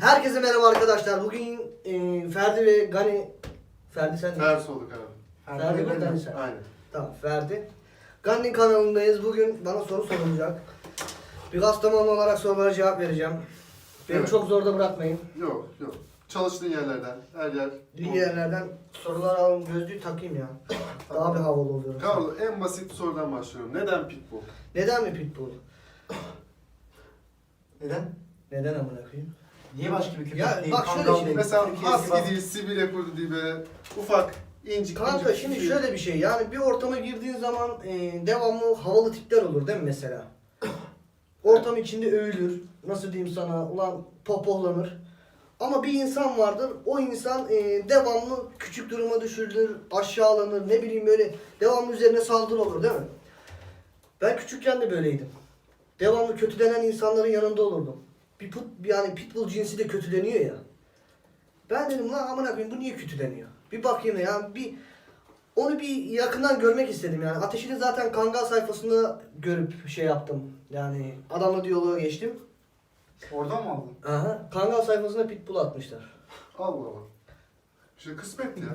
Herkese merhaba arkadaşlar. Bugün e, Ferdi ve Gani Ferdi sen Ters olduk abi. Ferdi ve Gani sen. Aynen. Tamam Ferdi. Gani kanalındayız. Bugün bana soru sorulacak. Bir Kastamonu olarak sorulara cevap vereceğim. Beni Evet. çok zorda bırakmayın. Yok yok. Çalıştığın yerlerden her yer. Dünya yerlerden sorular alın. Gözlüğü takayım ya. Daha bir havalı oluyorum. Carlo en basit sorudan başlıyorum. Neden pitbull? Neden mi pitbull? Neden? Neden amına koyayım? Niye başka bir köpek Ya değil? bak şöyle Kangal şey- değil, Mesela Türkiye husky Sivas- değil, Sibirya kurdu değil böyle ufak, incik Kanka incik şimdi şey. şöyle bir şey yani bir ortama girdiğin zaman e, devamlı havalı tipler olur değil mi mesela? Ortam içinde övülür. Nasıl diyeyim sana ulan pohpohlanır. Ama bir insan vardır. O insan e, devamlı küçük duruma düşürülür, aşağılanır, ne bileyim böyle devamlı üzerine saldırı olur değil mi? Ben küçükken de böyleydim. Devamlı kötülenen insanların yanında olurdum. Bir put, yani pitbull cinsi de kötüleniyor ya. Ben dedim lan amına koyayım bu niye kötüleniyor? Bir bakayım ya bir onu bir yakından görmek istedim yani. Ateşini zaten Kangal sayfasında görüp şey yaptım. Yani adamla diyaloğa geçtim. Oradan mı aldın? Aha. Kangal sayfasına pitbull atmışlar. Allah Allah. İşte kısmet ya.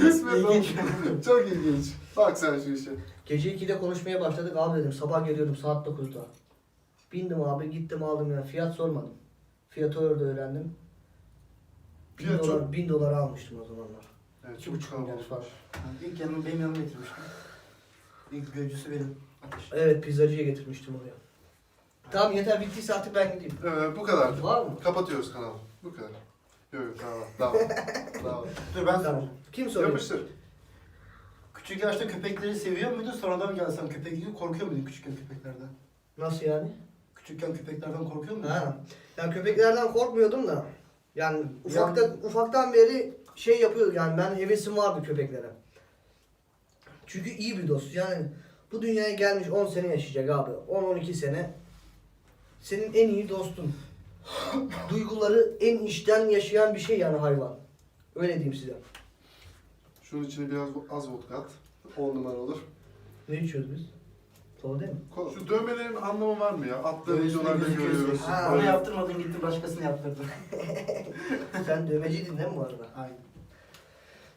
kısmet İlginç. oldu. Çok ilginç. Bak sen şu işe. Gece 2'de konuşmaya başladık. Abi dedim sabah geliyorum saat 9'da. Bindim abi gittim aldım yani. Fiyat sormadım. Fiyatı orada öğrendim. 1000 Fiyat dolar, çok- 1000 dolara almıştım o zamanlar. Evet, çok kalabalık. falan. Yani ilk yanımı benim yanıma getirmiştim. İlk gözcüsü benim. Ateş. Evet pizzacıya getirmiştim oraya. Tamam yeter bittiyse artık ben gideyim. Evet bu kadar. Var mı? Kapatıyoruz kanalı. Bu kadar. Yok yok daha var. Daha var. Daha var. Dur ben Tamam. Kim soruyor? Yapıştır. Küçük yaşta köpekleri seviyor muydun? Sonradan gelsem köpek gibi korkuyor muydun küçükken köpeklerden? Nasıl yani? Küçükken köpeklerden korkuyor muydun? Ha. Ya köpeklerden korkmuyordum da. Yani ufakta ufaktan beri şey yapıyor yani ben hevesim vardı köpeklere. Çünkü iyi bir dost. Yani bu dünyaya gelmiş 10 sene yaşayacak abi. 10-12 sene. Senin en iyi dostun. Duyguları en içten yaşayan bir şey yani hayvan. Öyle diyeyim size. Şunun içine biraz az vodka at. 10 numara olur. Ne içiyoruz biz? Sola değil mi? Şu dövmelerin anlamı var mı ya? Attığı Öyle videolarda görüyoruz. Ha. Onu yaptırmadın gittin başkasını yaptırdın. Sen dövmeciydin değil mi bu arada? Aynen.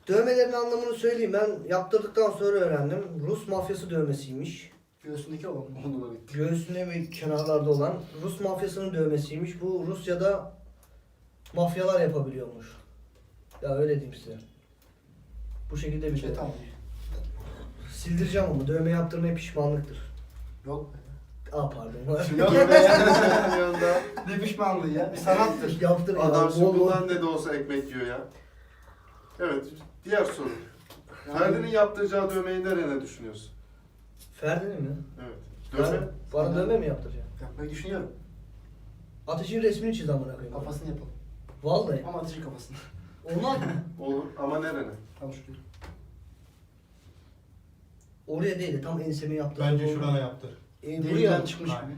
Dövmelerin anlamını söyleyeyim. Ben yaptırdıktan sonra öğrendim. Rus mafyası dövmesiymiş. Göğsündeki olan mı? 10 numara gitti. Göğsünde ve kenarlarda olan Rus mafyasının dövmesiymiş. Bu Rusya'da mafyalar yapabiliyormuş. Ya öyle diyeyim size. Bu şekilde bir şey. Şey tamam. Sildireceğim ama dövme yaptırmaya pişmanlıktır. Yok. Aa pardon. Yok be. yanında ne pişmanlığı ya? Bir sanattır. Yaptır ya. adam bol şimdi bol. bundan ne de olsa ekmek yiyor ya. Evet, diğer soru. Ferdi'nin yaptıracağı dövmeyi nereye düşünüyorsun? Ferdi'nin mi? Evet. Dövme. bana dövme mi yaptıracaksın? Yapmayı düşünüyorum. Ateşin resmini çiz amına koyayım. Kafasını yapalım. Vallahi. Ama ateşin kafasını. Olmaz mı? Olur ama nereye? Tam şükür. Oraya değil de tam ensemi yaptır. Bence şurana yaptır. E, buraya çıkmış Aynen.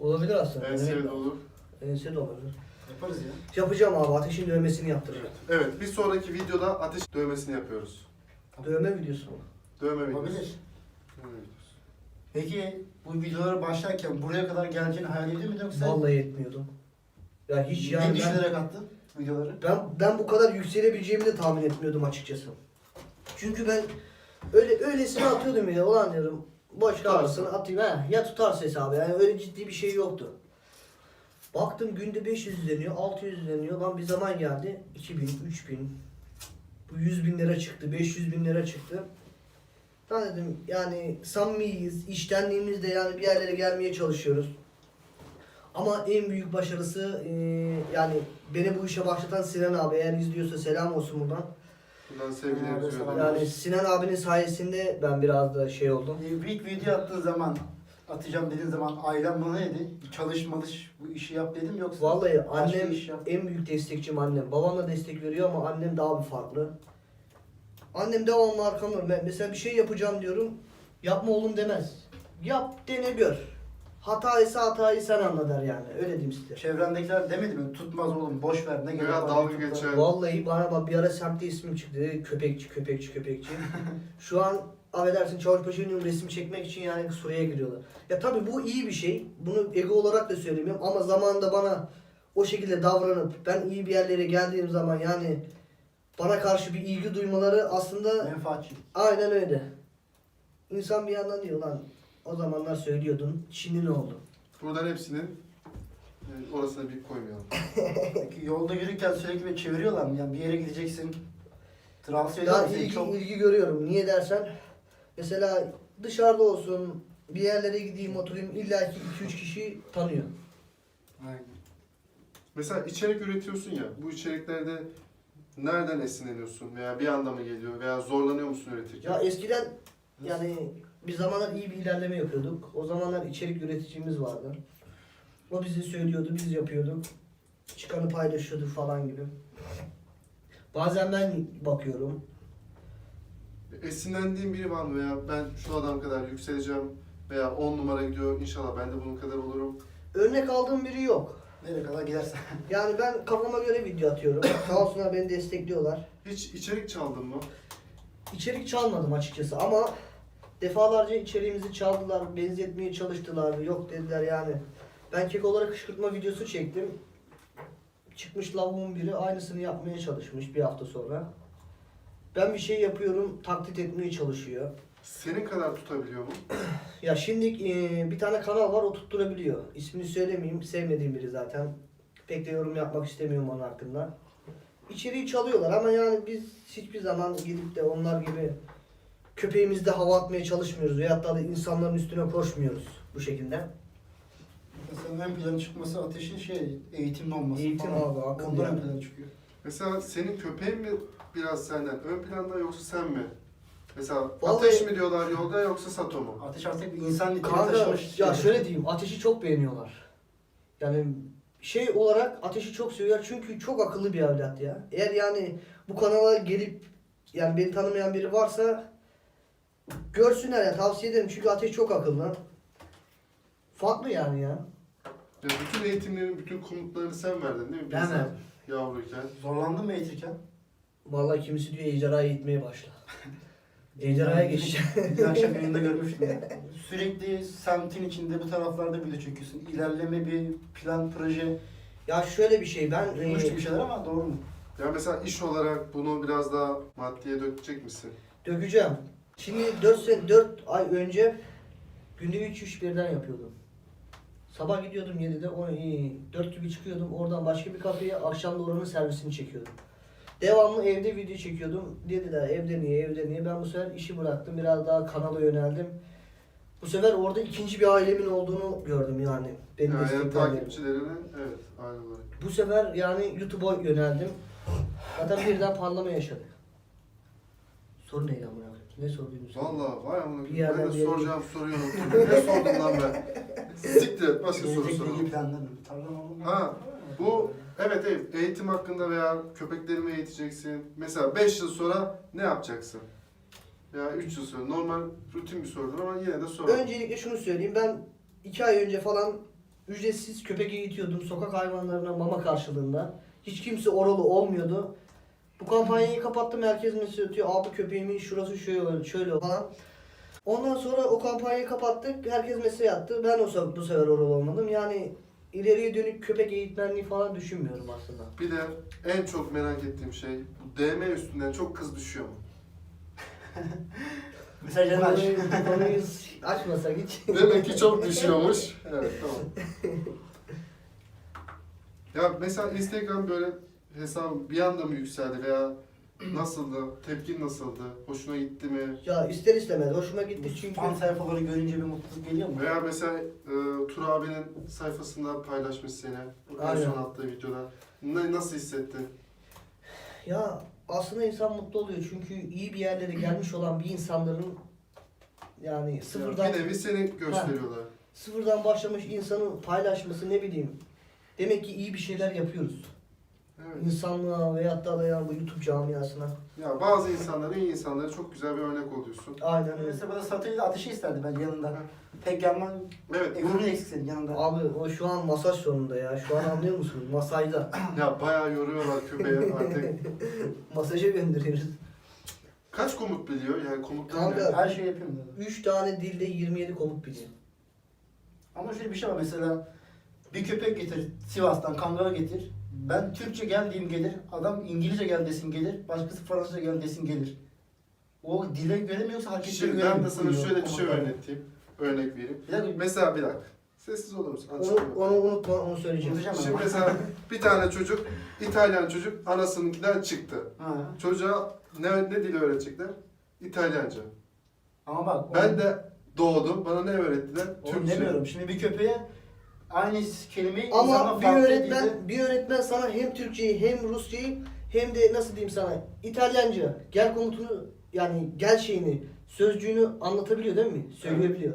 olabilir aslında. En sevdiği Evet. olur. Ense de olabilir. Yaparız ya. Yapacağım abi ateşin dövmesini yaptıracağım. Evet, bir sonraki videoda ateş dövmesini yapıyoruz. Dövme videosu mu? Dövme videosu. Dövme videosu. Peki bu videolara başlarken buraya kadar geleceğini hayal ediyor muydun yoksa? Vallahi etmiyordum. Ya hiç ne yani ben, düşünerek attın videoları? ben, ben bu kadar yükselebileceğimi de tahmin etmiyordum açıkçası. Çünkü ben öyle öylesine atıyordum ya ulan diyorum boş kalmasın atayım ha ya tutarsa hesabı yani öyle ciddi bir şey yoktu. Baktım günde 500 izleniyor, 600 izleniyor. Lan bir zaman geldi 2000, 3000, bu 100 bin lira çıktı, 500 bin lira çıktı. Ben dedim yani samimiyiz, iştenliğimizde yani bir yerlere gelmeye çalışıyoruz. Ama en büyük başarısı eee, yani beni bu işe başlatan Sinan abi eğer izliyorsa selam olsun buradan. Buradan sevgilerimizi Abi, selam. gönderiyoruz. Yani Sinan abinin sayesinde ben biraz da şey oldum. Ee, İlk video attığın zaman atacağım dediğin zaman ailem bana dedi? Çalış malış bu işi yap dedim yoksa Vallahi başka annem iş yap. en büyük destekçim annem. Babam da destek veriyor ama annem daha bir farklı. Annem devamlı arkamda. Ben mesela bir şey yapacağım diyorum. Yapma oğlum demez. Yap dene gör. Hataysa hatayı sen anla der yani. Öyle diyeyim size. Çevrendekiler demedi mi? Tutmaz oğlum boş ver ne gerek var dalga YouTube'da. geçer. Vallahi bana bak bir ara semtte ismim çıktı. Dedi, köpekçi, köpekçi, köpekçi. Şu an affedersin Çavuşbaşı Ünlü'nün resim çekmek için yani Suriye'ye giriyorlar. Ya tabii bu iyi bir şey. Bunu ego olarak da söylemiyorum ama zamanında bana o şekilde davranıp ben iyi bir yerlere geldiğim zaman yani bana karşı bir ilgi duymaları aslında Menfaatçi. aynen öyle. İnsan bir yandan diyor lan o zamanlar söylüyordun şimdi ne oldu? Buradan hepsinin e, orasına bir koymayalım. Peki yolda yürürken sürekli bir çeviriyorlar mı? Yani bir yere gideceksin. Transfer seni ilgi, çok. ilgi görüyorum. Niye dersen mesela dışarıda olsun bir yerlere gideyim oturayım illa ki 2-3 kişi tanıyor. Aynen. Mesela içerik üretiyorsun ya, bu içeriklerde nereden esinleniyorsun veya bir anda mı geliyor veya zorlanıyor musun üretirken? Ya eskiden yani bir zamanlar iyi bir ilerleme yapıyorduk. O zamanlar içerik üreticimiz vardı. O bizi söylüyordu, biz yapıyorduk. Çıkanı paylaşıyorduk falan gibi. Bazen ben bakıyorum. Esinlendiğin biri var mı veya ben şu adam kadar yükseleceğim veya 10 numara gidiyor inşallah ben de bunun kadar olurum. Örnek aldığım biri yok. Nereye kadar gidersen. Yani ben kafama göre video atıyorum. Sağ olsunlar beni destekliyorlar. Hiç içerik çaldın mı? İçerik çalmadım açıkçası ama defalarca içeriğimizi çaldılar, benzetmeye çalıştılar. Yok dediler yani. Ben kek olarak kışkırtma videosu çektim. Çıkmış lavuğun biri aynısını yapmaya çalışmış bir hafta sonra. Ben bir şey yapıyorum, taklit etmeye çalışıyor. Senin kadar tutabiliyor mu? Ya şimdi e, bir tane kanal var o tutturabiliyor. İsmini söylemeyeyim, sevmediğim biri zaten. Pek de yorum yapmak istemiyorum onun hakkında. İçeriği çalıyorlar ama yani biz hiçbir zaman gidip de onlar gibi köpeğimizde hava atmaya çalışmıyoruz veyahut da insanların üstüne koşmuyoruz bu şekilde. Mesela ön plana çıkması ateşin şey eğitimli olması Eğitim falan. abi, akıl Ondan yani. ön plana çıkıyor. Mesela senin köpeğin mi biraz senden ön planda yoksa sen mi? Mesela Vallahi- ateş mi diyorlar yolda yoksa Sato mu? Ateş artık bir insan niteliği Kanka taşımış. ya şey. şöyle diyeyim ateşi çok beğeniyorlar. Yani şey olarak ateşi çok seviyorlar çünkü çok akıllı bir evlat ya. Eğer yani bu kanala gelip yani beni tanımayan biri varsa görsünler ya tavsiye ederim çünkü ateş çok akıllı. Farklı yani ya. Ya bütün eğitimlerin, bütün komutlarını sen verdin değil mi? Ben Bizzat verdim. Yavruyken. Zorlandın mı eğitirken? Vallahi kimisi diyor ejderhaya gitmeye başla. Ejderhaya geçeceğim. Bir akşam yayında görmüştüm. Sürekli semtin içinde bu taraflarda video çekiyorsun. İlerleme bir plan, proje. Ya şöyle bir şey ben Duymuştum e, bir şeyler ama doğru mu? Ya mesela iş olarak bunu biraz daha maddeye dökecek misin? Dökeceğim. Şimdi 4 sene 4 ay önce günde 3 iş birden yapıyordum. Sabah gidiyordum 7'de, o 4 gibi çıkıyordum. Oradan başka bir kafeye, akşam da oranın servisini çekiyordum. Devamlı evde video çekiyordum. Dediler evde niye, evde niye? Ben bu sefer işi bıraktım. Biraz daha kanala yöneldim. Bu sefer orada ikinci bir ailemin olduğunu gördüm yani. Benim Yani, yani takipçilerine evet aynı olarak. Bu sefer yani YouTube'a yöneldim. Zaten birden parlama yaşadık. Soru neydi amına? Ne sorduydun sen? Valla vay amına Bir koyayım. yerden Ben bir de yere- soracağım soruyu unuttum. ne sordum lan ben? Siktir et başka soru Gelecekle soralım. ilgili planların. Tarlan olur mu? Ha, bu evet evet eğitim hakkında veya köpekleri mi eğiteceksin? Mesela 5 yıl sonra ne yapacaksın? Veya 3 yıl sonra normal rutin bir sorudur ama yine de soralım. Öncelikle şunu söyleyeyim. Ben iki ay önce falan ücretsiz köpek eğitiyordum sokak hayvanlarına mama karşılığında. Hiç kimse oralı olmuyordu. Bu kampanyayı kapattım. Herkes mesaj atıyor. Abi köpeğimin şurası şöyle şöyle falan. Ondan sonra o kampanyayı kapattık. Herkes mesaj attı. Ben o se- bu sefer oralı olmadım. Yani ileriye dönük köpek eğitmenliği falan düşünmüyorum aslında. Bir de en çok merak ettiğim şey bu DM üstünden çok kız düşüyor mu? Mesajlarını aç. Konuyu, konuyu açmasak hiç. Demek ki çok düşüyormuş. Evet tamam. Ya mesela Instagram böyle hesabı bir anda mı yükseldi veya nasıldı? Tepkin nasıldı? Hoşuna gitti mi? Ya ister istemez hoşuma gitti çünkü. Fan sayfaları görünce bir mutluluk geliyor mu? Veya mesela e, Tur abinin sayfasında paylaşmış seni. En Aynen. son attığı videoda. Ne, nasıl hissettin? Ya aslında insan mutlu oluyor çünkü iyi bir yerlere gelmiş olan bir insanların yani sıfırdan Bir nevi seni gösteriyorlar. sıfırdan başlamış insanın paylaşması ne bileyim. Demek ki iyi bir şeyler yapıyoruz. Evet. İnsanlığa veyahut da bu YouTube camiasına. Ya bazı insanlar, iyi insanlara çok güzel bir örnek oluyorsun. Aynen öyle. Mesela bana satıyla ateşi isterdi ben yanında. Pek gelmem. Evet, bu Ekonomi eksik senin yanında. Abi o şu an masaj sonunda ya. Şu an anlıyor musun? Masajda. ya bayağı yoruyorlar köpeği artık. Masaja gönderiyoruz. Kaç komut biliyor? Yani komutlar Kanka, ne? Her şeyi yapıyorum dedi. 3 tane dilde 27 komut biliyor. Ama şöyle bir şey var mesela bir köpek getir Sivas'tan Kangal'a getir. Ben Türkçe gel diyeyim gelir. Adam İngilizce gel desin gelir. Başkası Fransızca gel desin gelir. O dile göre mi yoksa hareketlere Şimdi göre ben mi de sana şöyle bir şey öğreteyim. Örnek vereyim. Bir dakika. Mesela bir dakika. Sessiz olur musun? Onu, onu unutma, onu söyleyeceğim. Unutacağım Şimdi ama. mesela bir tane çocuk, İtalyan çocuk anasınınkinden çıktı. Ha. Çocuğa ne, ne dili öğretecekler? İtalyanca. Ama bak. Ben de doğdum. Bana ne öğrettiler? Onu demiyorum. Şimdi bir köpeğe aynı kelimeyi Ama bir öğretmen bir öğretmen sana hem Türkçeyi hem Rusçayı hem de nasıl diyeyim sana İtalyanca gel komutunu yani gel şeyini sözcüğünü anlatabiliyor değil mi? Söyleyebiliyor.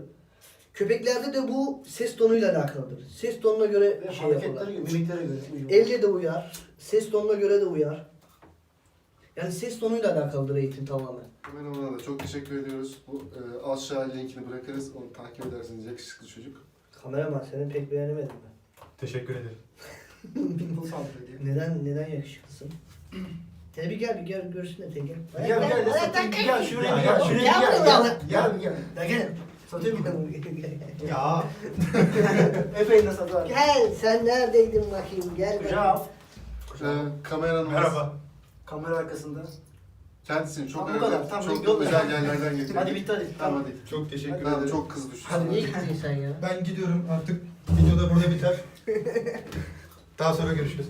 Köpeklerde de bu ses tonuyla alakalıdır. Ses tonuna göre ve şey yaparlar. hareketlere göre, mimiklere göre uyuyor. Elle de uyar, ses tonuna göre de uyar. Yani ses tonuyla alakalıdır eğitim tamamen. Hemen ona da çok teşekkür ediyoruz. Bu e, aşağı linkini bırakırız. Onu takip edersiniz. Yakışıklı çocuk. Kameraman seni pek beğenemedim ben. Teşekkür ederim. Nasıl sabrediyor? Neden neden yakışıklısın? Hele bir gel bir gel görsün de gel. Gel gel gel satayım bir gel şuraya bir Ya, gel ya, şuraya gel bir gel gel gel gel Gel gel. satayım mı? Ya Efe'yi de satar. Gel sen neredeydin bakayım gel. Kucağım. E, kameranın merhaba. Kamera arkasında. Kendisini çok Tamam, bu kadar. Tamam, çok güzel yerlerden getirdi. Hadi bitti hadi. Tamam hadi. Çok teşekkür Tamam, ederim. çok kız düştü. Hadi niye gittin sen ya? Ben gidiyorum artık. Video da burada biter. Daha sonra görüşürüz.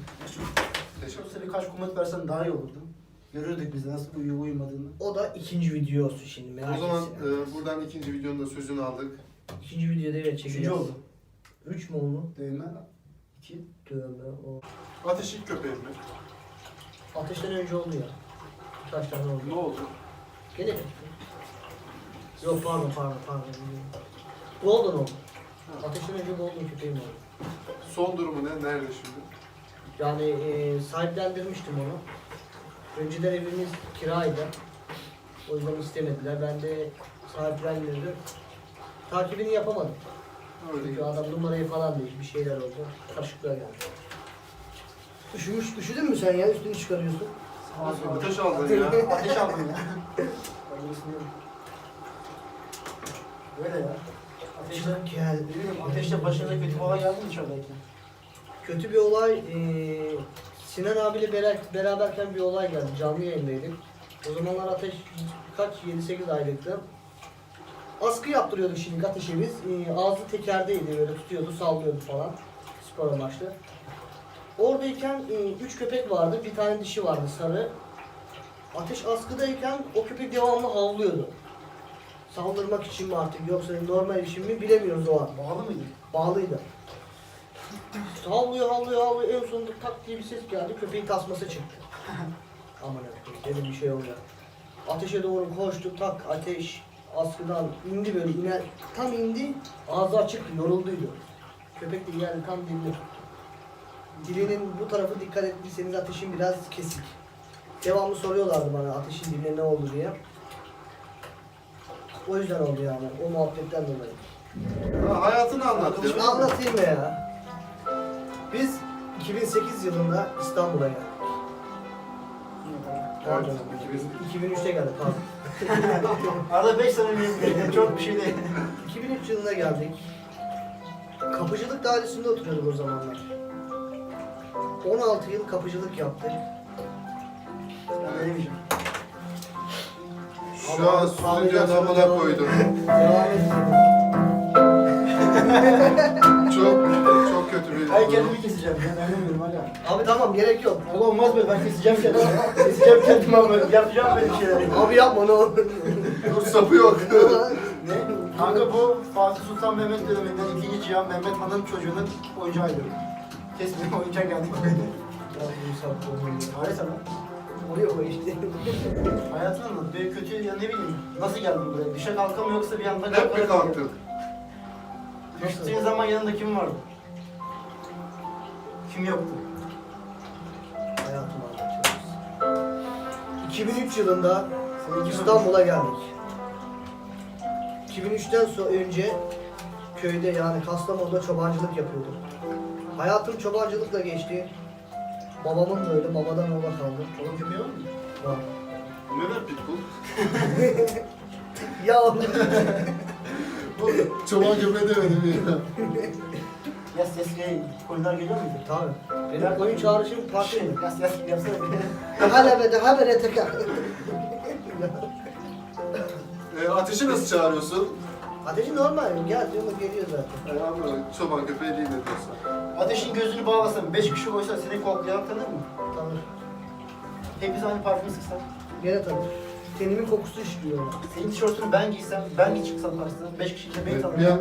Teşekkür Yoksa birkaç komut versen daha iyi olurdu. Görürdük biz nasıl uyuyor uyumadığını. O da ikinci videosu şimdi merak O zaman etsin. e, buradan ikinci videonun da sözünü aldık. İkinci videoda evet çekeceğiz. Üçüncü oldu. Üç mü oldu? Değme. İki. Tövbe o. Ateş ilk köpeğim mi? Ateşten önce oldu ya. Kaç tane oldu? Ne oldu? Gene mi? Yok pardon pardon pardon. Golden oldu. Ateşten önce Golden köpeğim oldu. Son durumu ne? Nerede şimdi? Yani e, sahiplendirmiştim onu. Önceden evimiz kiraydı. O yüzden istemediler. Ben de sahiplendirdim. Takibini yapamadım. Öyle Çünkü adam numarayı falan değil, bir şeyler oldu. Karışıklığa geldi. Üşümüş, üşüdün mü sen ya? Üstünü çıkarıyorsun. Ateş aldın ya. Ateş aldım ya. Böyle ya. Ateşte, Gel. bilmiyorum, ateşte başına kötü bir olay geldi mi dışarıdayken? Kötü bir olay, eee Sinan abiyle beraber, beraberken bir olay geldi. Canlı yayındaydık. O zamanlar Ateş kaç? 7-8 aylıktı. Askı yaptırıyorduk şimdi Ateş'e biz. Eee, ağzı tekerdeydi böyle tutuyordu, sallıyordu falan. Spor amaçlı. Oradayken eee, üç köpek vardı. Bir tane dişi vardı sarı. Ateş askıdayken o köpek devamlı havlıyordu. Saldırmak için mi artık yoksa normal için mi bilemiyoruz o an. Bağlı mıydı? Bağlıydı. Havlıyor havlıyor havlıyor en sonunda tak diye bir ses geldi köpeğin tasması çıktı. Aman Allah'ım dedim bir şey olacak. Ateşe doğru koştu tak ateş askıdan indi böyle iner tam indi ağzı açıktı yorulduydu. Köpek de geldi tam tuttu. Dilinin bu tarafı dikkat ettiyseniz ateşin biraz kesik. Devamlı soruyorlardı bana ateşin diline ne oldu diye. O yüzden oldu yani o muhabbetten dolayı. Ha, hayatını anlat ya. Şimdi anlatayım ya. Biz 2008 yılında İstanbul'a geldik. Pardon. 2003'te geldik pardon. Arada 5 sene bir çok bir şey değil. 2003 yılında geldik. Kapıcılık dairesinde oturuyorduk o zamanlar. 16 yıl kapıcılık. Ben veremeyeceğim. Şu an stüdyo namına koydum. Devam. Çok çok kötü bir Hayır durum. kendimi keseceğim. Ben bilmiyorum hala. Abi tamam gerek yok. Ama olmaz böyle ben keseceğim kendimi. keseceğim kendimi ama yapacağım böyle şeyleri. Abi yapma ne olur. Dur sapı yok. Ne? Kanka bu Fatih Sultan Mehmet döneminden 2. Cihan Mehmet Han'ın çocuğunun oyuncağıydı. Kesmiyor oyuncak geldi. Öyle sana. Oluyor o işte. Hayatını anlat. Böyle kötü ya ne bileyim. Nasıl geldin buraya? Düşe kalka mı yoksa bir anda Hep mi kalktın? Düştüğün zaman yanında kim vardı? Kim yoktu? Hayatımı anlatıyoruz. 2003 yılında İstanbul'a geldik. 2003'ten sonra önce köyde yani Kastamonu'da çobancılık yapıyordum. Hayatım çobancılıkla geçti. Babamın da öyle, babadan oğula kaldı. Oğlum köpeği var mı? Var. Neden pitbull? Ya oğlum. Bu çoban köpeği demedim ya. Yas yas gel. Koyunlar geliyor muydu? Tabii. Benim koyun çağrışım farklı. Şey, yas yas yapsana. Hala be daha be tekrar. E, ateşi nasıl çağırıyorsun? Ateşi normal. Gel diyor geliyor zaten. E, anladım. Çoban köpeği değil ne diyorsun? Ateşin gözünü bağlasan, beş kişi koysa seni koklayan tanır mı? Tanır. Hepimiz aynı parfümü sıksak. Gene tanır. Tenimin kokusu işliyor. Senin tişörtünü ben giysem, ben giy çıksam karşısına, beş kişi de beni tanır. an...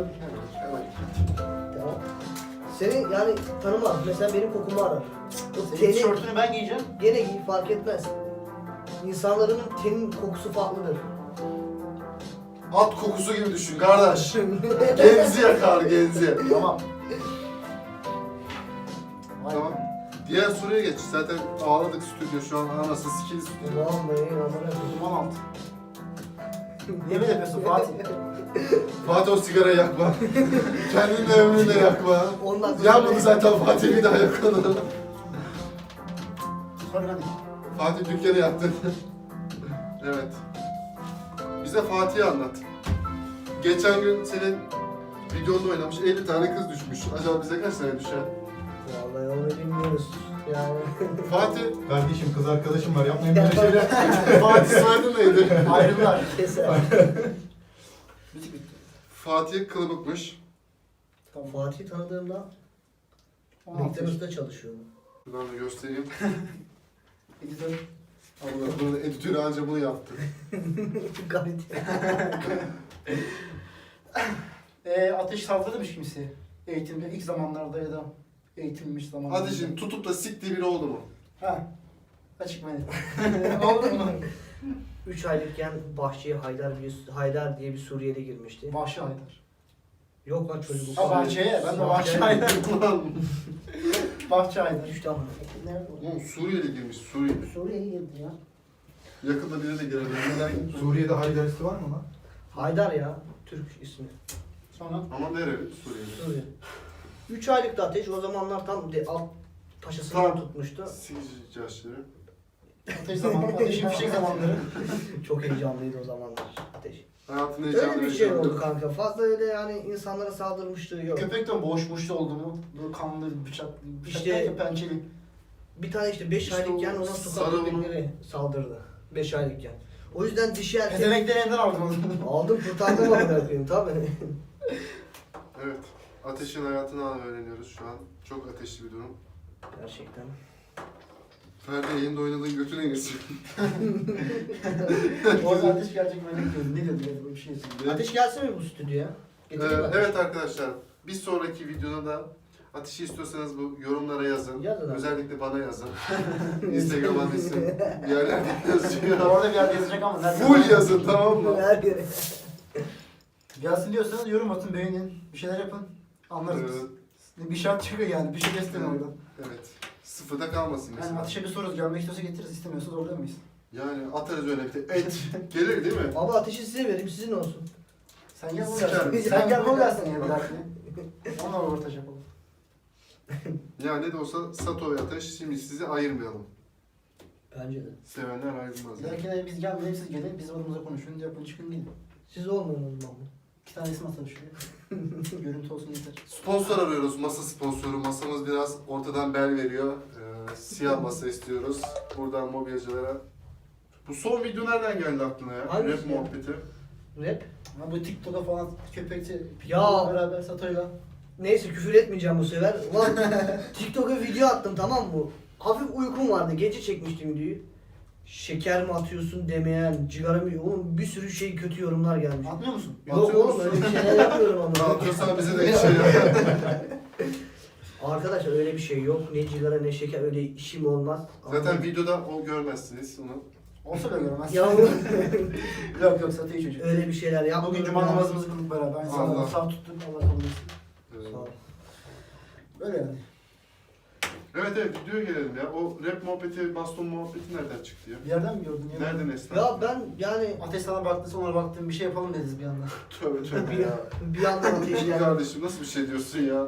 Tamam. Seni yani tanımaz. Mesela benim kokumu arar. O Senin teni tişörtünü ben giyeceğim. gene giy fark etmez. İnsanların tenin kokusu farklıdır. At kokusu gibi düşün kardeş. genzi yakar genzi. Tamam. Vay Tamam. Diğer soruya geç. Zaten ağladık stüdyo şu an anası sikili stüdyo. Vallahi amına koyayım. Duman altı. Niye böyle yapıyorsun Fatih? Fatih o sigarayı yakma. Kendini de ömrünü de yakma. Ondan sonra- Yanmadı zaten Fatih bir daha. Sonra hadi. Fatih dükkanı yaktı. evet. Bize Fatih'i anlat. Geçen gün senin videonda oynamış 50 tane kız düşmüş. Acaba bize kaç tane düşer? Vallahi onu bilmiyoruz. Yani Fatih, Kardeşim kız arkadaşım var yapmayın böyle şeyler. Fatih soyadı neydi? Ayrılar. keser. Müzik bitti. Fatih kılıbıkmış. Tamam. Fatih tanıdığımda 16 yaş. McDonald's'ta çalışıyordu. Şuradan da göstereyim. Editör. Allah bunu editörü anca bunu yaptı. Kalite. Ee, ateş saldırmış kimse. Eğitimde ilk zamanlarda ya da eğitilmiş zamanlarda. Hadi şimdi tutup da siktiği biri oldu mu? Ha. Açık beni. Oldu mu? 3 aylıkken bahçeye Haydar, bir, Haydar diye bir Suriyeli girmişti. Vahşi Haydar. Yok lan çocuk. Ha bahçeye. Ben de Vahşi Haydar. Bahçe Haydar. Düştü ama. Nerede o? Oğlum Suriyeli girmiş Suriyeli. Suriye'ye girdi ya. Yakında biri de girer. Neden? Suriye'de Haydaristi var mı lan? Haydar ya. Türk ismi. Sonra Ama nereli? Suriyeli. Suriye. 3 aylıkta ateş o zamanlar tam de, alt taşısını Tam. tutmuştu. Sikici yaşları. ateş zamanı. Ateşin fişek zamanları. Çok heyecanlıydı o zamanlar ateş. Hayatın heyecanı Öyle bir şey oldu kanka. Fazla öyle yani insanlara saldırmışlığı yok. Köpekten boğuşmuştu oldu mu? Böyle kanlı, bıçak, bıçak İşte- derken pençeli. Bir tane işte 5 İşte aylıkken o ona sarı sokak onu- köpekleri saldırdı. 5 aylıkken. O yüzden dişi erkek Pezemekleri elinden aldım onu. aldım kurtardım amına koyayım tabii. Evet. Ateşin hayatını öğreniyoruz şu an. Çok ateşli bir durum. Gerçekten. Ferdi yayında oynadığın götüne geçsin. Orada ateş gelecek ben ne diyordum? Ne diyordum? ya? Böyle bir şey. Ateş gelsin mi bu stüdyoya? Ee, evet arkadaşlar. Bir sonraki videoda da ateşi istiyorsanız bu yorumlara yazın. Yazın abi. Özellikle bana yazın. Instagram adresim bir yerlerde yazıyor. Orada bir yerde yazacak ama nerede? Full yazın tamam mı? Her yere. Gelsin diyorsanız yorum atın, beğenin. Bir şeyler yapın. Anlarız Evet. biz. Bir şart çıkıyor yani. Bir şey istemiyor oradan. Evet. Sıfırda kalmasın Yani mesela. ateşe bir soruz. Gelmek istiyorsa getiririz. istemiyorsa zorlayamayız. Yani atarız öyle bir de et. Gelir değil mi? Ama ateşi size vereyim sizin olsun. Sen gel bunu Sikerim. dersin. Sen gel bunu dersin ya bir dahakine. Onunla röportaj yapalım. Ya ne de olsa Sato ve Ateş şimdi sizi ayırmayalım. Bence de. Sevenler ayrılmaz. Bir dahakine biz gelmeyelim siz gelin. Biz aramızda konuşun. Yapın çıkın gidin. Siz olmayın o zaman. İki tane isim atalım şuraya. Görüntü olsun yeter. Sponsor arıyoruz. Masa sponsoru. Masamız biraz ortadan bel veriyor. Ee, siyah masa istiyoruz. Buradan mobilyacılara. Bu son video nereden geldi aklına ya? Hangisi Rap ya? muhabbeti. Rap. Ha bu TikTok'a falan köpekçi Ya. beraber Sato'yla. Neyse küfür etmeyeceğim bu sefer. Ulan TikTok'a video attım tamam mı? Hafif uykum vardı. Gece çekmiştim videoyu. Şeker mi atıyorsun demeyen, cigara mı? Oğlum bir sürü şey kötü yorumlar gelmiş. Atmıyor musun? Yok Atıyor oğlum musun? öyle bir şeyler yapmıyorum ama. Atıyorsan bize de şey yap. Arkadaşlar öyle bir şey yok. Ne cigara ne şeker öyle işim olmaz. Zaten videoda o görmezsiniz onu. Olsa da görmez. Ya yok yok Sato'yu çocuk. öyle bir şeyler yapmıyorum. Bugün cuma ya. namazımızı kıldık beraber. Zamanda Allah. saf tuttuk. Allah kabul etsin. Sağ ol. Böyle yani. Evet evet videoya gelelim ya. O rap muhabbeti, baston muhabbeti nereden çıktı ya? Bir yerden mi gördün ya? Nereden esnaf? Ya ben yani Ateş sana baktı sonra baktım bir şey yapalım dediniz bir anda. Tövbe tövbe bir, ya. bir yandan İyi ateşler. kardeşim nasıl bir şey diyorsun ya?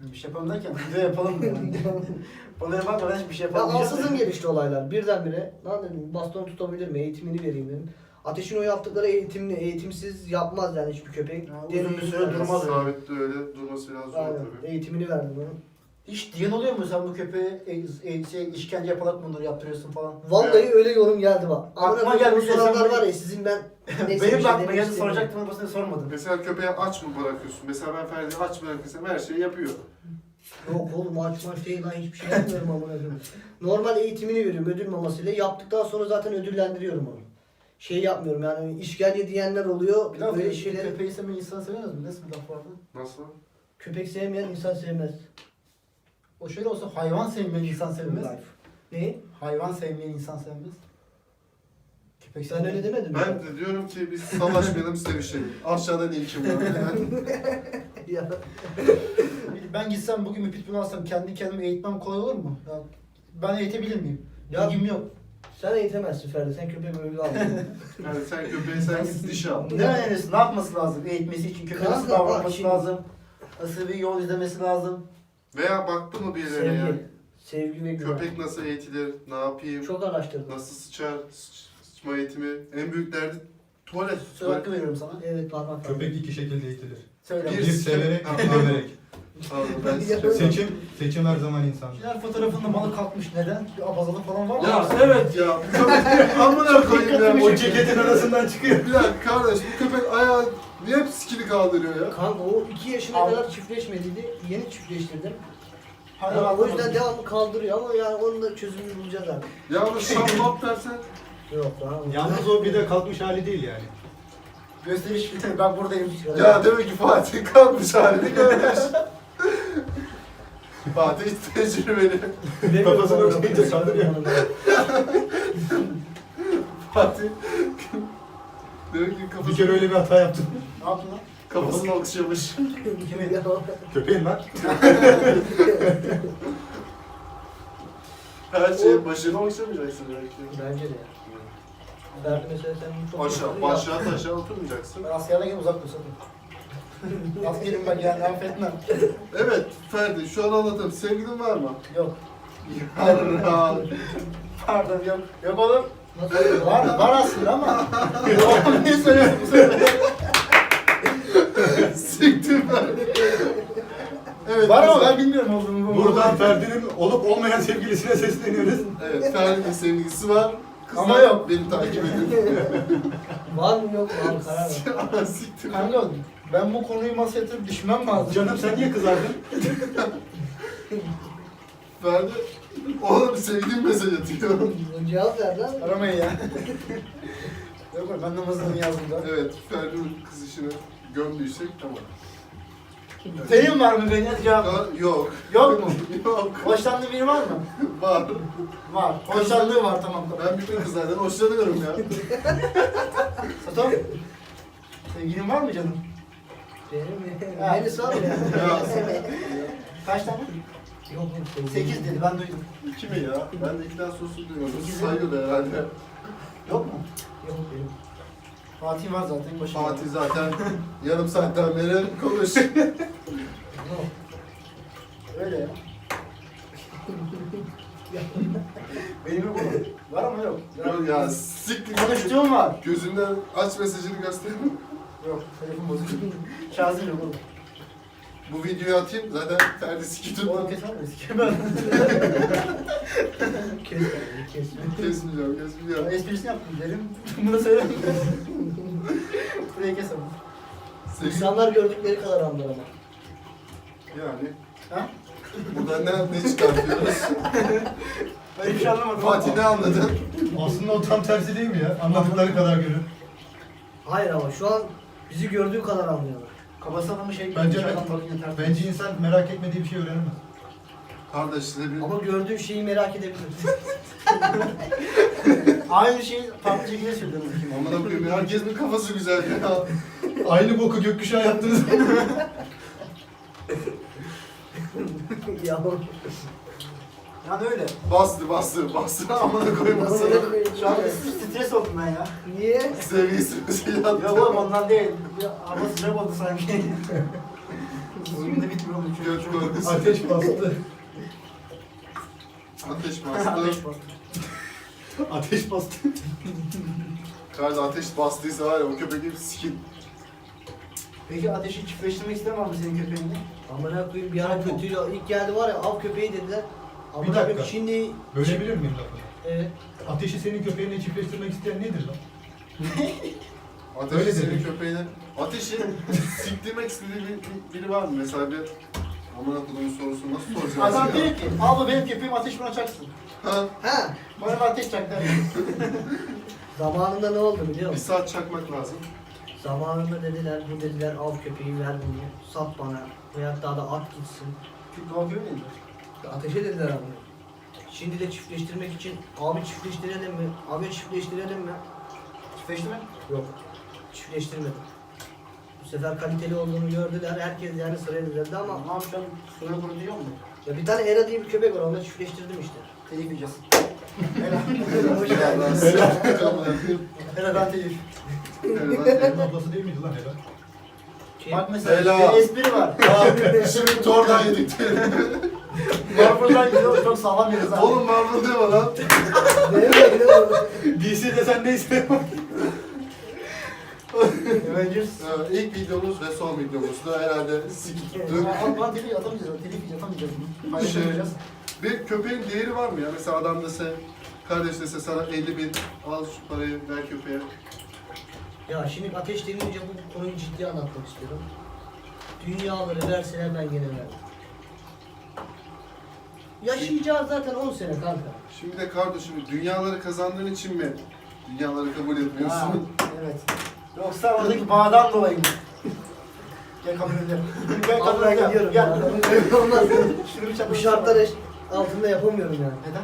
Bir şey yapalım derken video yapalım mı yani? Bana yapmadan hiçbir şey Ya yapamayacağım. ansızın gelişti olaylar. Birdenbire lan dedim baston tutabilir mi? Eğitimini vereyim dedim. Ateşin o yaptıkları eğitimli, eğitimsiz yapmaz yani hiçbir köpek. Ya, Derin uzun bir süre yani. durmaz. öyle. Sabitli öyle durması biraz zor Aynen. tabii. Eğitimini verdim onun. Hiç diyen oluyor mu sen bu köpeğe e, e, şey, işkence yaparak bunları yaptırıyorsun falan? Vallahi öyle yorum geldi bak. Aklıma Amına koyayım, gelmiş bu soranlar desem- var ya sizin ben neyse Benim bir de şey aklıma demek geldi istemiyorum. soracaktım ama basını sormadım. Mesela köpeğe aç mı bırakıyorsun? Mesela ben Ferdi'yi aç bırakırsam her şeyi yapıyor. Yok oğlum aç maç değil lan hiçbir şey yapmıyorum amına koyayım. Normal eğitimini veriyorum ödül mamasıyla. Yaptıktan sonra zaten ödüllendiriyorum onu. Şey yapmıyorum yani işkence diyenler oluyor. Bir laf böyle böyle şeyler. köpeği sevmeyen insan sevmez mi? Nasıl bir laf vardı? Nasıl? Köpek sevmeyen insan sevmez. O şöyle olsa hayvan sevmeyen insan sevmez. Ne? Hayvan sevmeyen insan sevmez. Köpek Sen öyle demedin mi? Ben de diyorum ki biz savaşmayalım sevişelim. Aşağıdan ilkim var. Yani ya. Ben gitsem bugün bir pitbull alsam kendi kendime eğitmem kolay olur mu? Ya, ben eğitebilir miyim? Ya- Bilgim yok. Sen eğitemezsin Ferdi. Sen köpeği böyle al. Yani sen köpeği sen git dişi al. Ne önerisi? Ne yapması lazım? Eğitmesi için köpeğe nasıl Kanka bak davranması şimdi- lazım? Nasıl bir yol izlemesi lazım? Veya baktı mı birilerine yani? Sevgi. Sevgi ve güven. Köpek nasıl eğitilir? Ne yapayım? Çok araştırdım. Nasıl sıçar? Sıç- Sıçma eğitimi. En büyük derdi tuvalet. Söz hakkı veriyorum sana. Evet parmak. Köpek iki şekilde eğitilir. Söyle. Bir- Bir severek, iki döverek. Ben. Seçim, seçim her zaman insan. Her fotoğrafında balık kalkmış. Neden? Bir abazalık falan var mı? Ya evet ya. Bu köpek amına koyayım ya. O ceketin arasından çıkıyor. Bir dakika kardeş bu köpek ayağı niye hep skili kaldırıyor ya? Kanka o iki yaşına Al. kadar çiftleşmediydi. Yeni çiftleştirdim. Hayır, Ya, o yüzden devamlı kaldırıyor ama yani onun da çözümünü bulacağız artık. Ya onu şampap dersen. Yok lan. Yalnız o bir de kalkmış hali değil yani. Gösteriş ben buradayım. Ya demek ki Fatih kalmış halini görmüş. Fatih hiç tecrübeli. Kafasını okuyunca saldırıyor. Fatih. demek ki Bir kafasını, kere öyle bir hata yaptım. Ne yaptın lan? kafasını alkışlamış. Kimin? Köpeğin lan. Her şeyin başına alkışlamayacaksın belki. Bence de ya. Ferdi mesela sen bunu çok Aşağı, ya. aşağı taşa oturmayacaksın. Ben askerden uzak dur sakın. Askerim bak yani affetmem. Evet Ferdi şu an anlatalım. Sevgilin var mı? Yok. Ya, Pardon yok. Yok oğlum. Nasıl? Var, var aslında ama. Niye söylüyorsun bu sefer? Siktir ben. Evet. Var ama ben bilmiyorum olduğunu. Buradan Ferdi'nin olup olmayan sevgilisine sesleniyoruz. Evet Ferdi'nin sevgilisi var. Kızlar Ama yok. Beni takip edin. Var mı yok mu karar ver. Siktir. Kanka ben bu konuyu masaya yatırıp düşmem lazım. Canım sen niye kızardın? Ferdi. Oğlum sevdiğim mesaj atıyor. Cevap ver lan. Aramayın ya. Yok oğlum ben namazını yazdım da. Evet Ferdi'nin kız işini gömdüysek tamam. Senin var mı benim cevap? Yok. Yok mu? Yok. Hoşlandığın biri var mı? Var. Var. Hoşlandığı var tamam tamam. Ben bütün kızlardan hoşlanıyorum ya. Sato. Sevgilin var mı canım? Benim Ha. Beni sal ya. Kaç tane? Yok yok. sevgilim. 8 dedi ben duydum. İki mi ya? Ben de ikiden sosu duyuyorum. Sekiz Saygı herhalde. Yok mu? Yok benim. Fatih var zaten başında. Fatih zaten yarım saatten beri konuş. Öyle ya. Benim yok oğlum. Var ama yok. Yok ya siktir. Konuştuğum var. Gözünden aç mesajını göster. Yok telefon bozuk. Şarjım yok oğlum. Bu videoyu atayım zaten Ferdi siki Oğlum keser miyiz? Kemer. Kes beni kes. Kesmeyeceğim kesmeyeceğim. Esprisini yaptım derim. Bunu söyle. Burayı kesemem. Sevgili- İnsanlar gördükleri kadar anlar ama. Yani Ha? buradan ne, ne çıkartıyoruz? Ben hiçbir şey anlamadım. Fatih ne anladın? Aslında o tam tersi değil mi ya? Anladıkları kadar görün. Hayır ama şu an bizi gördüğü kadar anlıyorlar. Kafası adamı şey Bence şey ben- adam bakın yeter. Bence insan merak etmediği bir şey öğrenemez. Kardeş size bir... Ama gördüğü şeyi merak edebilir. Aynı şeyi farklı şekilde söylüyorum. Amına koyayım ya, herkesin kafası güzel ya. Aynı boku gökkuşağı yaptınız. ya Yani öyle. Bastı bastı bastı amına koymasana. Şu an stres oldum ben ya. Niye? Sevgisi mesajı attı. Yok oğlum ondan değil. Hava sıcak oldu sanki. Oyunda bitmiyor mu? Göç korkusu. Ateş bastı. Ateş Ateş bastı. bastı. Ateş bastı. Karda ateş bastıysa var ya o köpek gibi sikin. Peki ateşi çiftleştirmek istemem mi senin köpeğinle? Amına koyayım bir ara kötüydü. İlk geldi var ya av köpeği dediler. Amına dakika. şimdi Bölebilir miyim lafını? evet. Ateşi senin köpeğinle çiftleştirmek isteyen nedir lan? Ateşi Öyle senin dedi. köpeğine. Ateşi siktirmek istediği bir, bir- biri var mı? Mesela bir Aman akıllının sorusunu nasıl soracağız Adam ya? diyor ki, abla benim köpeğim ateş bırakacaksın. Ha, Ha Bana bir ateş çak der. zamanında ne oldu biliyor bir musun? saat çakmak lazım. Zamanında dediler bu dediler av köpeği ver bunu sat bana veyahut daha da at gitsin. Çünkü o köpeği değil. Ateşe dediler abi. Şimdi de çiftleştirmek için abi çiftleştirelim mi? Abi çiftleştirelim mi? Çiftleştirme. Yok. Çiftleştirmedim. Bu sefer kaliteli olduğunu gördüler. Herkes yani sıraya dizildi ama Ama şu an sınır kurutuyor mu? ya bir tane Era diye bir köpek var. Onu çiftleştirdim işte. Telif yiyeceğiz. Helal olsun. Helal ben telif. Helal. Senin ablası değil miydi lan Helal? Şey, Bak mesela Helal. bir espri var. Şimdi tordan yedik. Marvel'dan gidiyor çok sağlam yeriz abi. Oğlum Marvel deme lan. DC desen neyse. Avengers. Ee, ilk videomuz ve son videomuz da herhalde sikik tuttu. Ama bana telif atamayacağız. Telif yiyeceğiz, atamayacağız. Paylaşamayacağız. Bir köpeğin değeri var mı ya? Mesela adam dese, kardeş dese sana 50 bin, al şu parayı ver köpeğe. Ya şimdi ateş denince bu konuyu ciddi anlatmak istiyorum. Dünyaları verseler ben gene vermem. Yaşayacağız zaten 10 sene kanka. Şimdi de kardeşim dünyaları kazandığın için mi dünyaları kabul Ha, etmiyorsun? evet. Yoksa oradaki bağdan dolayı mı? Gel kabul edelim. Gel kabul Vallahi edelim. gidiyorum Gel. Olmaz. Şunu bir Bu çapraz şartlar eş- altında yapamıyorum yani. Neden?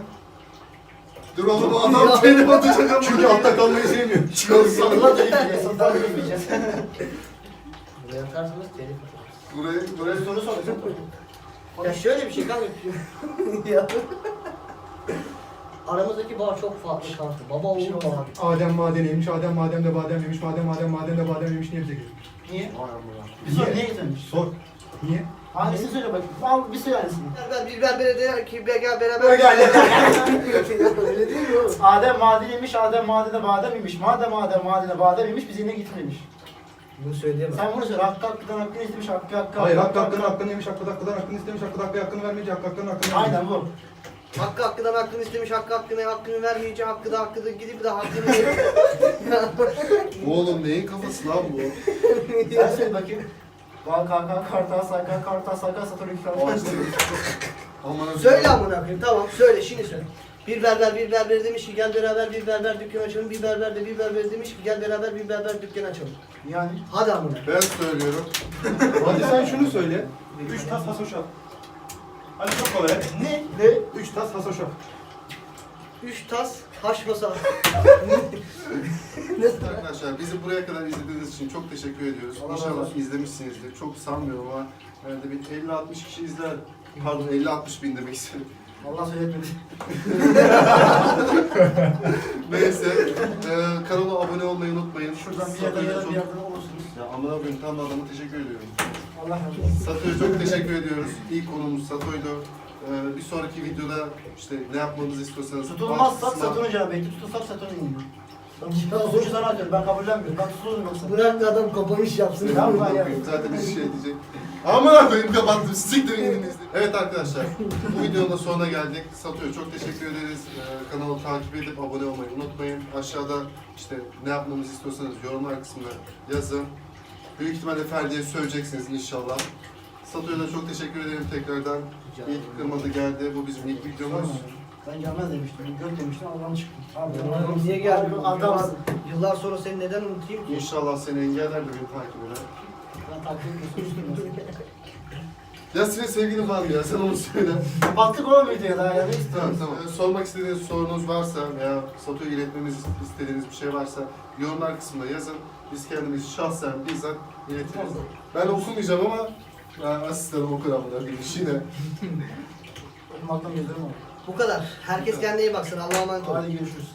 Dur oğlum adam beni atacak ama. Çünkü altta kalmayı sevmiyor. Satıla telif yiyeceğiz. Satıla telif yiyeceğiz. Buraya atarsanız telif atarız. Buraya, buraya Buraya soru soracağım. Ya şöyle bir şey kanka. ya. Aramızdaki bağ çok farklı kanka. Baba oğul bağı. Adem maden yemiş, Adem madem de badem yemiş, madem madem madem de badem yemiş niye bize geliyor? Niye? Vay amına. Bir Niye? getirmiş? Sor. Niye? Hangisini söyle bak. Al bir söyle hangisini. Ben bir berbere der ki be gel beraber. Gel. Öyle değil mi oğlum? Adem maden yemiş, Adem madene badem yemiş. Madem Adem madene badem yemiş, biz yine gitmemiş. Bunu söyleyemem. Sen bunu söyle. Hakkı hakkıdan hakkını istemiş, hakkı hakkı Hayır, hakkı hakkını hakkını yemiş, hakkı hakkıdan hakkını istemiş, hakkı hakkı hakkını vermeyecek, hakkı hakkının hakkını vermeyecek. Aynen bu. Hakkı hakkıdan hakkını istemiş, hakkı hakkını hakkını vermeyince hakkı da hakkı da gidip de hakkını verip Oğlum neyin kafası lan bu? Sen söyle bakayım. Val kaka kartal saka kartal saka satır iki kartal. Aman Söyle amına koyayım tamam söyle şimdi söyle. Bir berber bir berber demiş ki gel beraber bir berber dükkan açalım. Bir berber de bir berber demiş ki gel beraber bir berber dükkan açalım. Yani Hadi amına. Ben söylüyorum. Hadi sen şunu söyle. Üç tas hasoşaf. Hadi çok kolay. ne? Ne? Üç tas hasoşaf. Üç tas haş masa. Arkadaşlar bizi buraya kadar izlediğiniz için çok teşekkür ediyoruz. İnşallah izlemişsinizdir. Çok sanmıyorum ama herhalde bir 50-60 kişi izler. Pardon 50-60 bin demek istedim. Allah söyletmedi. Neyse. eee kanala abone olmayı unutmayın. Şuradan bir yerden ya da bir yerden olursunuz. Ya amına koyayım tam da adama teşekkür ediyorum. Allah razı olsun. Sato'ya çok teşekkür ediyoruz. İlk konumuz Sato'ydu. Eee, bir sonraki videoda işte ne yapmamızı istiyorsanız Tutulmazsak Sınav- Satürn'ü cevap bekliyor. Tutulsak Satürn'ü yiyeyim. Suçu sana atıyorum. Ben kabullenmiyorum. Ben tutulurdum yoksa. Bırak da adam kapanış yapsın. Yapma ya. Zaten bir şey diyecek. Amına koyayım kapattım. Siktirin elinizde. Evet arkadaşlar. Bu videonun da sonuna geldik. Sato'ya çok teşekkür ederiz. Ee, kanalı takip edip abone olmayı unutmayın. Aşağıda işte ne yapmamızı istiyorsanız yorumlar kısmına yazın. Büyük ihtimalle Ferdi'ye söyleyeceksiniz inşallah. Sato'ya da çok teşekkür ederim tekrardan. İlk kırmadı geldi. Bu bizim ilk videomuz. Ben gelmez demiştim. Gör demiştim. Allah'ım çıktım. Abi, Oğlum niye geldin? Abi, Adamsın. Yıllar sonra seni neden unutayım ki? İnşallah seni engeller de beni takip eder. Ben takip ediyorsun. Ya senin sevgilin var mı ya? Sen onu söyle. Baktık o videoya daha yani. Tamam tamam. Ee, sormak istediğiniz sorunuz varsa veya Sato'ya iletmemiz istediğiniz bir şey varsa yorumlar kısmına yazın. Biz kendimiz şahsen bizzat iletiriz. Ben okumayacağım ama ben asistanım okur amına bir yine. Okumaktan gözlerim oldu. Bu kadar. Herkes kendine iyi baksın. Allah'a emanet olun. Hadi görüşürüz.